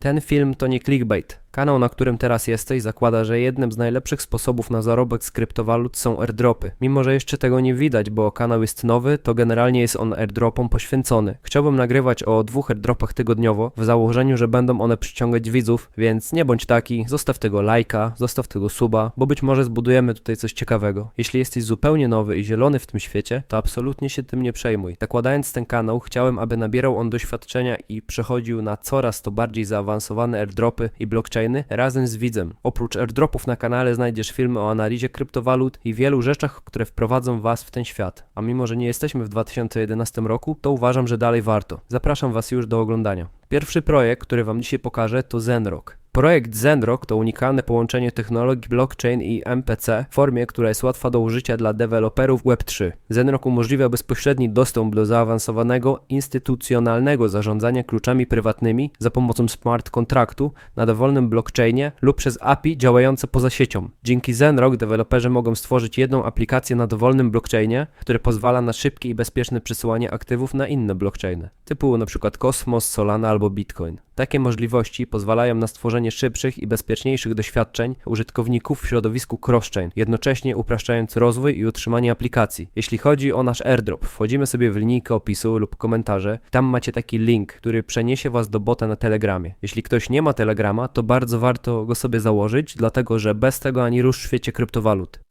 Ten film to nie clickbait. Kanał, na którym teraz jesteś, zakłada, że jednym z najlepszych sposobów na zarobek z kryptowalut są airdropy. Mimo, że jeszcze tego nie widać, bo kanał jest nowy, to generalnie jest on airdropom poświęcony. Chciałbym nagrywać o dwóch airdropach tygodniowo, w założeniu, że będą one przyciągać widzów, więc nie bądź taki, zostaw tego lajka, zostaw tego suba, bo być może zbudujemy tutaj coś ciekawego. Jeśli jesteś zupełnie nowy i zielony w tym świecie, to absolutnie się tym nie przejmuj. Zakładając ten kanał, chciałem, aby nabierał on doświadczenia i przechodził na coraz to bardziej zaawansowane airdropy i blockchainy razem z widzem. Oprócz airdropów na kanale znajdziesz filmy o analizie kryptowalut i wielu rzeczach, które wprowadzą Was w ten świat. A mimo, że nie jesteśmy w 2011 roku, to uważam, że dalej warto. Zapraszam Was już do oglądania. Pierwszy projekt, który Wam dzisiaj pokażę, to Zenrock. Projekt Zenrock to unikalne połączenie technologii blockchain i MPC w formie, która jest łatwa do użycia dla deweloperów Web3. Zenrock umożliwia bezpośredni dostęp do zaawansowanego, instytucjonalnego zarządzania kluczami prywatnymi za pomocą smart kontraktu na dowolnym blockchainie lub przez API działające poza siecią. Dzięki Zenrock deweloperzy mogą stworzyć jedną aplikację na dowolnym blockchainie, który pozwala na szybkie i bezpieczne przesyłanie aktywów na inne blockchainy, typu np. Cosmos, Solana albo Bitcoin. Takie możliwości pozwalają na stworzenie szybszych i bezpieczniejszych doświadczeń użytkowników w środowisku cross-chain, jednocześnie upraszczając rozwój i utrzymanie aplikacji. Jeśli chodzi o nasz airdrop, wchodzimy sobie w linijkę opisu lub komentarze. Tam macie taki link, który przeniesie Was do bota na Telegramie. Jeśli ktoś nie ma Telegrama, to bardzo warto go sobie założyć, dlatego że bez tego ani rusz w świecie kryptowalut.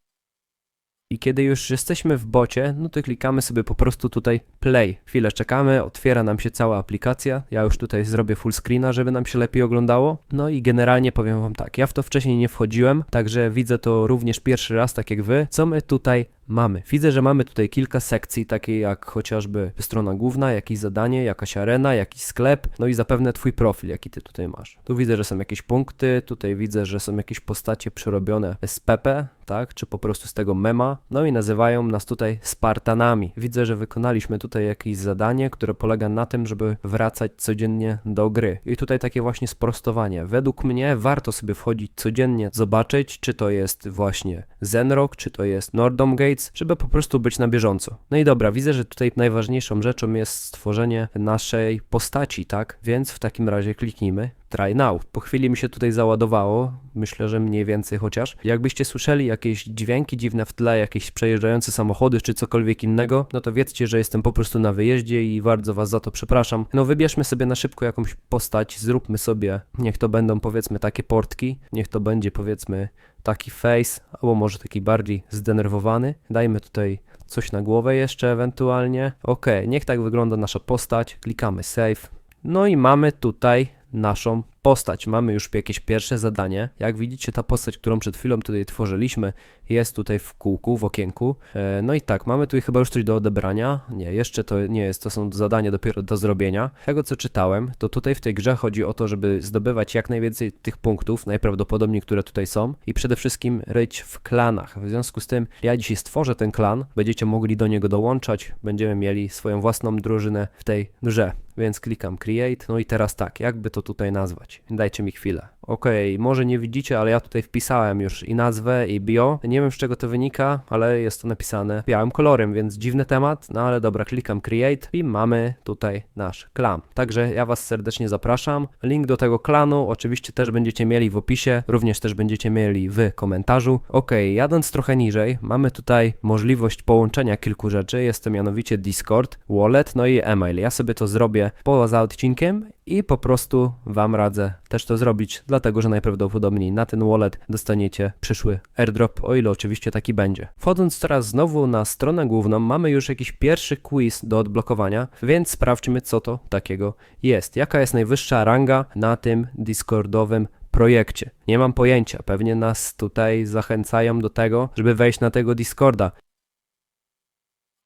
I kiedy już jesteśmy w bocie, no to klikamy sobie po prostu tutaj play. Chwilę czekamy, otwiera nam się cała aplikacja. Ja już tutaj zrobię full screena, żeby nam się lepiej oglądało. No i generalnie powiem wam tak, ja w to wcześniej nie wchodziłem, także widzę to również pierwszy raz, tak jak wy. Co my tutaj mamy? Widzę, że mamy tutaj kilka sekcji, takie jak chociażby strona główna, jakieś zadanie, jakaś arena, jakiś sklep, no i zapewne twój profil, jaki ty tutaj masz. Tu widzę, że są jakieś punkty, tutaj widzę, że są jakieś postacie przerobione z Pepe, tak, czy po prostu z tego mema, no i nazywają nas tutaj Spartanami. Widzę, że wykonaliśmy tutaj jakieś zadanie, które polega na tym, żeby wracać codziennie do gry. I tutaj takie właśnie sprostowanie. Według mnie warto sobie wchodzić codziennie, zobaczyć, czy to jest właśnie Zenrock, czy to jest Nordom Gates, żeby po prostu być na bieżąco. No i dobra, widzę, że tutaj najważniejszą rzeczą jest stworzenie naszej postaci, tak? Więc w takim razie kliknijmy Try Now. Po chwili mi się tutaj załadowało, myślę, że mniej więcej chociaż. Jakbyście słyszeli jakieś dźwięki dziwne w tle, jakieś przejeżdżające samochody czy cokolwiek innego, no to wiedzcie, że jestem po prostu na wyjeździe i bardzo was za to przepraszam. No wybierzmy sobie na szybko jakąś postać, zróbmy sobie, niech to będą powiedzmy takie portki, niech to będzie powiedzmy taki face, albo może taki bardziej zdenerwowany. Dajmy tutaj coś na głowę jeszcze ewentualnie. Ok, niech tak wygląda nasza postać. Klikamy save. No i mamy tutaj naszą postać. Mamy już jakieś pierwsze zadanie. Jak widzicie, ta postać, którą przed chwilą tutaj tworzyliśmy, jest tutaj w kółku, w okienku. E, no i tak, mamy tutaj chyba już coś do odebrania. Nie, jeszcze to nie jest, to są zadania dopiero do zrobienia. Tego, co czytałem, to tutaj w tej grze chodzi o to, żeby zdobywać jak najwięcej tych punktów, najprawdopodobniej, które tutaj są i przede wszystkim ryć w klanach. W związku z tym ja dzisiaj stworzę ten klan, będziecie mogli do niego dołączać, będziemy mieli swoją własną drużynę w tej grze. Więc klikam create, no i teraz tak, jakby to tutaj nazwać? Dajcie mi chwilę. Okej, może nie widzicie, ale ja tutaj wpisałem już i nazwę, i bio. Nie wiem z czego to wynika, ale jest to napisane białym kolorem, więc dziwny temat. No ale dobra, klikam create i mamy tutaj nasz klan. Także ja was serdecznie zapraszam. Link do tego klanu oczywiście też będziecie mieli w opisie, również też będziecie mieli w komentarzu. Okej, jadąc trochę niżej, mamy tutaj możliwość połączenia kilku rzeczy. Jest to mianowicie Discord, Wallet, no i email. Ja sobie to zrobię poza odcinkiem i po prostu Wam radzę też to zrobić, dlatego że najprawdopodobniej na ten wallet dostaniecie przyszły airdrop, o ile oczywiście taki będzie. Wchodząc teraz znowu na stronę główną, mamy już jakiś pierwszy quiz do odblokowania, więc sprawdźmy co to takiego jest. Jaka jest najwyższa ranga na tym Discordowym projekcie. Nie mam pojęcia, pewnie nas tutaj zachęcają do tego, żeby wejść na tego Discorda.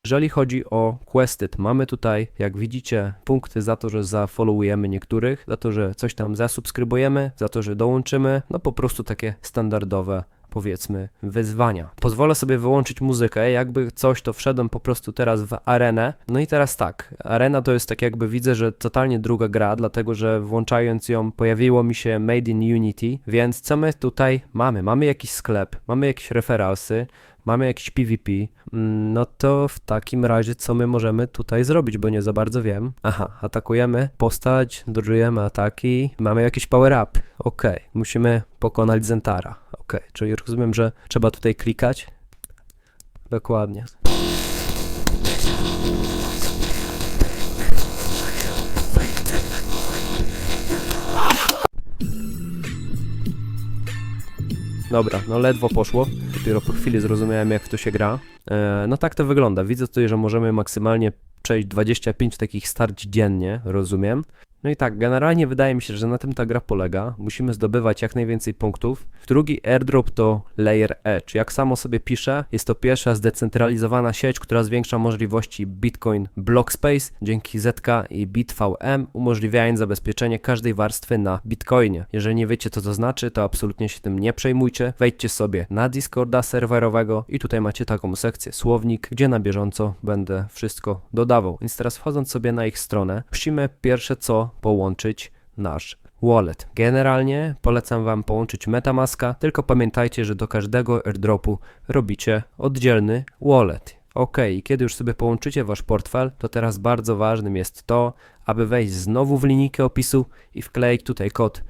Jeżeli chodzi o Quested, mamy tutaj, jak widzicie, punkty za to, że zafollowujemy niektórych, za to, że coś tam zasubskrybujemy, za to, że dołączymy, no po prostu takie standardowe powiedzmy, wyzwania. Pozwolę sobie wyłączyć muzykę, jakby coś to wszedłem po prostu teraz w arenę. No i teraz tak, arena to jest tak jakby widzę, że totalnie druga gra, dlatego że włączając ją pojawiło mi się Made in Unity, więc co my tutaj mamy? Mamy jakiś sklep, mamy jakieś referalsy, mamy jakiś PvP, mm, no to w takim razie co my możemy tutaj zrobić, bo nie za bardzo wiem. Aha, atakujemy postać, dodżujemy ataki, mamy jakiś power up. Okej, musimy pokonać Zentara. Okej, czyli rozumiem, że trzeba tutaj klikać. Dokładnie. Dobra, no ledwo poszło. Dopiero po chwili zrozumiałem, jak to się gra. E, no tak to wygląda. Widzę tutaj, że możemy maksymalnie przejść 25 takich starć dziennie, rozumiem. No i tak, generalnie wydaje mi się, że na tym ta gra polega. Musimy zdobywać jak najwięcej punktów. Drugi airdrop to Layer Edge. Jak samo sobie pisze, jest to pierwsza zdecentralizowana sieć, która zwiększa możliwości Bitcoin Block Space dzięki ZK i BitVM, umożliwiając zabezpieczenie każdej warstwy na Bitcoinie. Jeżeli nie wiecie, co to znaczy, to absolutnie się tym nie przejmujcie. Wejdźcie sobie na Discorda serwerowego i tutaj macie taką sekcję słownik, gdzie na bieżąco będę wszystko dodawał. Więc teraz wchodząc sobie na ich stronę, musimy pierwsze co połączyć nasz wallet. Generalnie polecam Wam połączyć Metamaska, tylko pamiętajcie, że do każdego airdropu robicie oddzielny wallet. Ok, kiedy już sobie połączycie Wasz portfel, to teraz bardzo ważnym jest to, aby wejść znowu w linijkę opisu i wkleić tutaj kod